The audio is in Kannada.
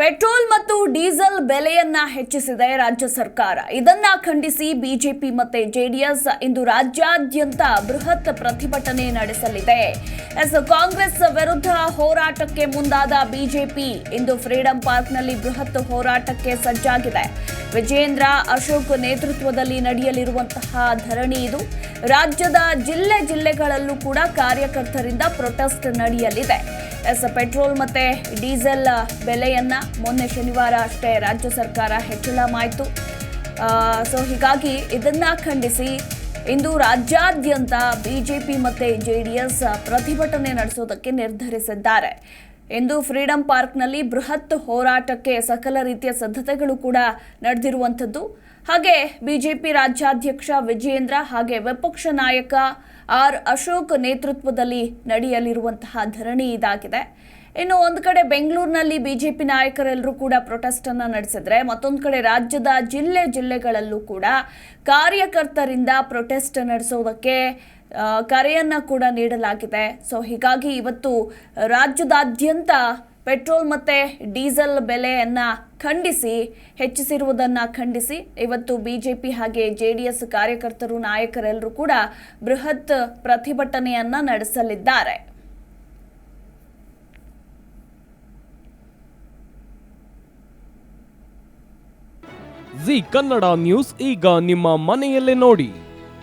ಪೆಟ್ರೋಲ್ ಮತ್ತು ಡೀಸೆಲ್ ಬೆಲೆಯನ್ನ ಹೆಚ್ಚಿಸಿದೆ ರಾಜ್ಯ ಸರ್ಕಾರ. ಇದನ್ನ ಖಂಡಿಸಿ ಬಿಜೆಪಿ ಮತ್ತೆ ಜೆಡಿಎಸ್ ಇಂದು ರಾಜ್ಯಾದ್ಯಂತ ಬೃಹತ್ ಪ್ರತಿಭಟನೆ ನಡೆಸಲಿದೆ. ಎಸ್, ಕಾಂಗ್ರೆಸ್ ವಿರುದ್ಧ ಹೋರಾಟಕ್ಕೆ ಮುಂದಾದ ಬಿಜೆಪಿ ಇಂದು ಫ್ರೀಡಂ ಪಾರ್ಕ್ನಲ್ಲಿ ಬೃಹತ್ ಹೋರಾಟಕ್ಕೆ ಸಜ್ಜಾಗಿದೆ. ವಿಜೇಂದ್ರ ಅಶೋಕ್ ನೇತೃತ್ವದಲ್ಲಿ ನಡೆಯಲಿರುವಂತಹ ಧರಣಿ ಇದು. ರಾಜ್ಯದ ಜಿಲ್ಲೆ ಜಿಲ್ಲೆಗಳಲ್ಲೂ ಕೂಡ ಕಾರ್ಯಕರ್ತರಿಂದ ಪ್ರೊಟೆಸ್ಟ್ ನಡೆಯಲಿದೆ. ಎಸ್, ಪೆಟ್ರೋಲ್ ಮತ್ತೆ ಡೀಸೆಲ್ ಬೆಲೆಯನ್ನ ಮೊನ್ನೆ ಶನಿವಾರ ಅಷ್ಟೇ ರಾಜ್ಯ ಸರ್ಕಾರ ಹೆಚ್ಚಳ ಮಾಡಿತು ಸೊ ಹೀಗಾಗಿ ಇದನ್ನ ಖಂಡಿಸಿ, ಇಂದು ರಾಜ್ಯಾದ್ಯಂತ ಬಿಜೆಪಿ ಮತ್ತೆ ಜೆಡಿಎಸ್ ಪ್ರತಿಭಟನೆ ನಡೆಸೋದಕ್ಕೆ ನಿರ್ಧರಿಸಿದ್ದಾರೆ. ಇಂದು ಫ್ರೀಡಂ ಪಾರ್ಕ್ನಲ್ಲಿ ಬೃಹತ್ ಹೋರಾಟಕ್ಕೆ ಸಕಲ ರೀತಿಯ ಸಿದ್ಧತೆಗಳು ಕೂಡ ನಡೆದಿರುವಂಥದ್ದು. ಹಾಗೆ ಬಿಜೆಪಿ ರಾಜ್ಯಾಧ್ಯಕ್ಷ ವಿಜಯೇಂದ್ರ ಹಾಗೆ ವಿಪಕ್ಷ ನಾಯಕ ಆರ್ ಅಶೋಕ್ ನೇತೃತ್ವದಲ್ಲಿ ನಡೆಯಲಿರುವಂತಹ ಧರಣಿ ಇದಾಗಿದೆ. ಇನ್ನು ಒಂದು ಕಡೆ ಬೆಂಗಳೂರಿನಲ್ಲಿ ಬಿಜೆಪಿ ನಾಯಕರೆಲ್ಲರೂ ಕೂಡ ಪ್ರೊಟೆಸ್ಟ್ ಅನ್ನ ನಡೆಸಿದ್ರೆ, ಮತ್ತೊಂದು ಕಡೆ ರಾಜ್ಯದ ಜಿಲ್ಲೆ ಜಿಲ್ಲೆಗಳಲ್ಲೂ ಕೂಡ ಕಾರ್ಯಕರ್ತರಿಂದ ಪ್ರೊಟೆಸ್ಟ್ ನಡೆಸೋದಕ್ಕೆ ಕರೆಯನ್ನ ಕೂಡ ನೀಡಲಾಗಿದೆ. ಸೊ ಹೀಗಾಗಿ ಇವತ್ತು ರಾಜ್ಯದಾದ್ಯಂತ ಪೆಟ್ರೋಲ್ ಮತ್ತು ಡೀಸೆಲ್ ಬೆಲೆಯನ್ನು ಖಂಡಿಸಿ, ಹೆಚ್ಚಿಸಿರುವುದನ್ನು ಖಂಡಿಸಿ, ಇವತ್ತು ಬಿಜೆಪಿ ಹಾಗೆ ಜೆ ಡಿ ಎಸ್ ಕಾರ್ಯಕರ್ತರು, ನಾಯಕರೆಲ್ಲರೂ ಕೂಡ ಬೃಹತ್ ಪ್ರತಿಭಟನೆಯನ್ನು ನಡೆಸಲಿದ್ದಾರೆ. ಜಿ ಕನ್ನಡ ನ್ಯೂಸ್ ಈಗ ನಿಮ್ಮ ಮನೆಯಲ್ಲೇ ನೋಡಿ.